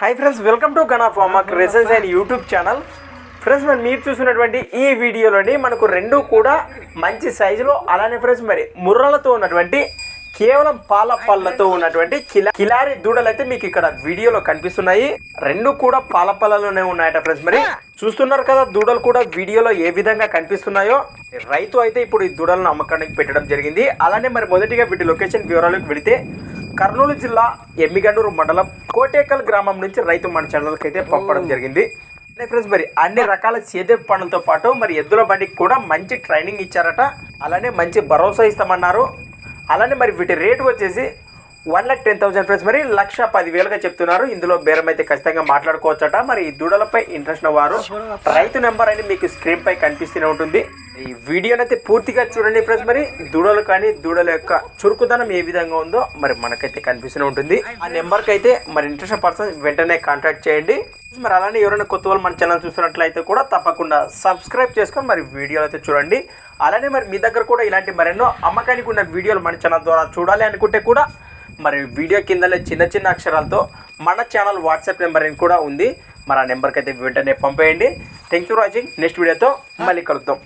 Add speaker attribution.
Speaker 1: Hi friends welcome to Gana pharma research and YouTube channel friends మరి మీరు చూసినటువంటి ఈ వీడియోలోని మనకు రెండు కూడా మంచి సైజులో అలానే ఫ్రెండ్స్ మరి ముర్రలతో ఉన్నటువంటి కేవలం పాల పళ్ళతో ఉన్నటువంటి కిలా కిలారి దూడలు అయితే మీకు ఇక్కడ వీడియోలో కనిపిస్తున్నాయి. రెండు కూడా పాల పళ్ళలోనే ఉన్నాయట ఫ్రెండ్స్ మరి. చూస్తున్నారు కదా దూడలు కూడా వీడియోలో ఏ విధంగా కనిపిస్తున్నాయో. రైతు అయితే ఇప్పుడు ఈ దూడలను అమ్మకానికి పెట్టడం జరిగింది. అలానే మరి మొదటిగా వీటి లొకేషన్ వివరాలకు వెళితే కర్నూలు జిల్లా ఎమ్మిగండూరు మండలం కోటేకల్ గ్రామం నుంచి రైతు మన ఛానల్కి అయితే పంపడం జరిగింది. ఫ్రెండ్స్ మరి అన్ని రకాల సేద్య పనులతో పాటు మరి ఎద్దుల బండికి కూడా మంచి ట్రైనింగ్ ఇచ్చారట. అలానే మంచి భరోసా ఇస్తామన్నారు. అలానే మరి వీటి రేటు వచ్చేసి one lakh ten thousand friends మరి లక్ష పదివేలుగా చెప్తున్నారు. ఇందులో బేరం అయితే ఖచ్చితంగా మాట్లాడుకోవచ్చట. మరి ఈ దూడలపై ఇంట్రెస్ట్ వారు రైతు నెంబర్ అని మీకు స్క్రీన్ పై కనిపిస్తూనే ఉంటుంది. ఈ వీడియోని అయితే పూర్తిగా చూడండి ఫ్రెండ్స్ మరి దూడలు కానీ దూడల యొక్క చురుకుదనం ఏ విధంగా ఉందో మరి మనకైతే కనిపిస్తూనే ఉంటుంది. ఆ నెంబర్కి అయితే మరి ఇంట్రెస్ట్ పర్సన్ వెంటనే కాంటాక్ట్ చేయండి. మరి అలానే ఎవరైనా కొత్త వాళ్ళు మన ఛానల్ చూస్తున్నట్లయితే కూడా తప్పకుండా సబ్స్క్రైబ్ చేసుకొని మరి వీడియోలు అయితే చూడండి. అలానే మరి మీ దగ్గర కూడా ఇలాంటి మరెన్నో అమ్మకానికి ఉన్న వీడియోలు మన ఛానల్ ద్వారా చూడాలి అనుకుంటే కూడా మరి వీడియో కిందలే చిన్న చిన్న అక్షరాలతో మన ఛానల్ వాట్సాప్ నెంబర్ అని కూడా ఉంది. మరి ఆ నెంబర్కి అయితే వెంటనే పంపేయండి. థ్యాంక్ యూ వాచింగ్ నెక్స్ట్ వీడియోతో మళ్ళీ కలుద్దాం.